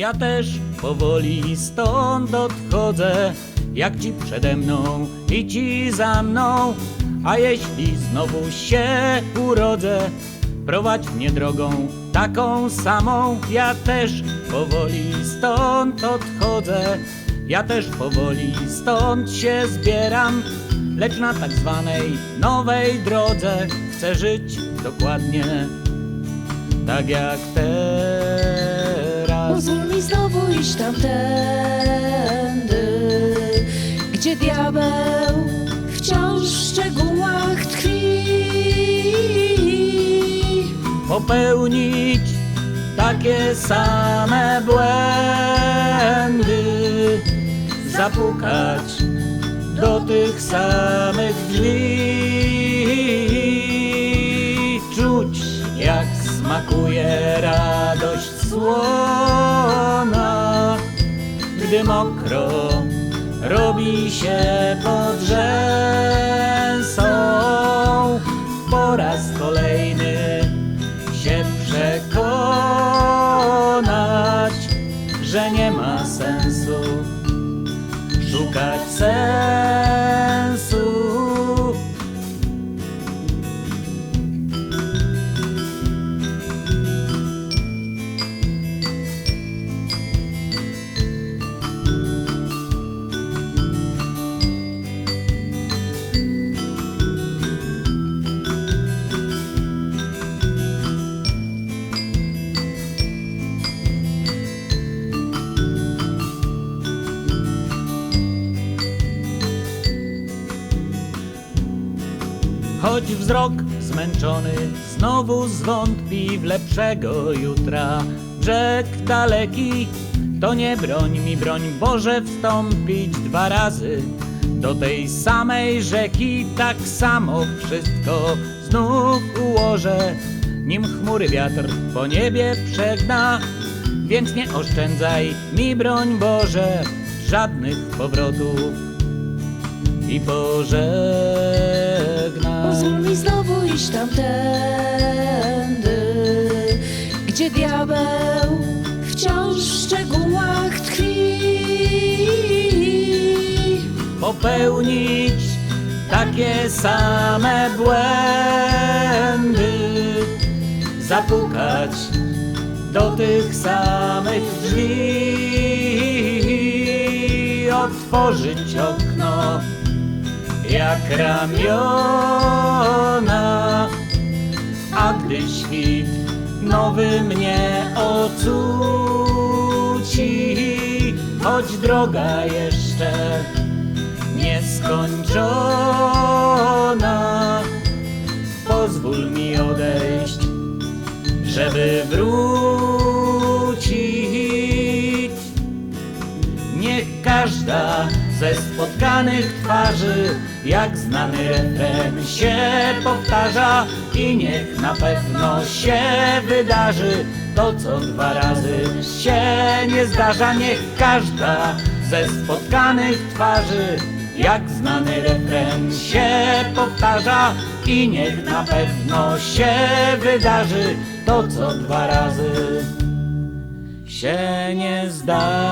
Ja też powoli stąd odchodzę, jak ci przede mną i ci za mną. A jeśli znowu się urodzę, prowadź mnie drogą taką samą. Ja też powoli stąd odchodzę, ja też powoli stąd się zbieram. Lecz na tak zwanej nowej drodze chcę żyć dokładnie tak jak teraz. Pozwól mi znowu iść tamtędy, gdzie diabeł wciąż w szczegółach tkwi. popełnić takie same błędy, zapukać do tych samych drzwi, czuć jak smakuje radość słona, gdy mokro robi się pod rzęsą. Po raz kolejny się przekonać, że nie ma sensu szukać sensu. Choć wzrok zmęczony znowu zwątpi w lepszego jutra. Brzeg daleki, to nie broń mi, broń Boże, wstąpić dwa razy do tej samej rzeki. Tak samo wszystko znów ułożę, nim chmury wiatr po niebie przegna. Więc nie oszczędzaj mi, broń Boże, żadnych powrotów i pożegnaj. Pozwól mi znowu iść tamtędy, gdzie diabeł wciąż w szczegółach tkwi. popełnić takie same błędy, zapukać do tych samych drzwi, otworzyć okno jak ramiona, a gdy świt nowy mnie ocuci, choć droga jeszcze nieskończona. Pozwól mi odejść, żeby wrócić. Ze spotkanych twarzy, jak znany refren się powtarza i niech na pewno się wydarzy to, co dwa razy się nie zdarza. Niech każda ze spotkanych twarzy, jak znany refren się powtarza i niech na pewno się wydarzy to, co dwa razy się nie zdarza.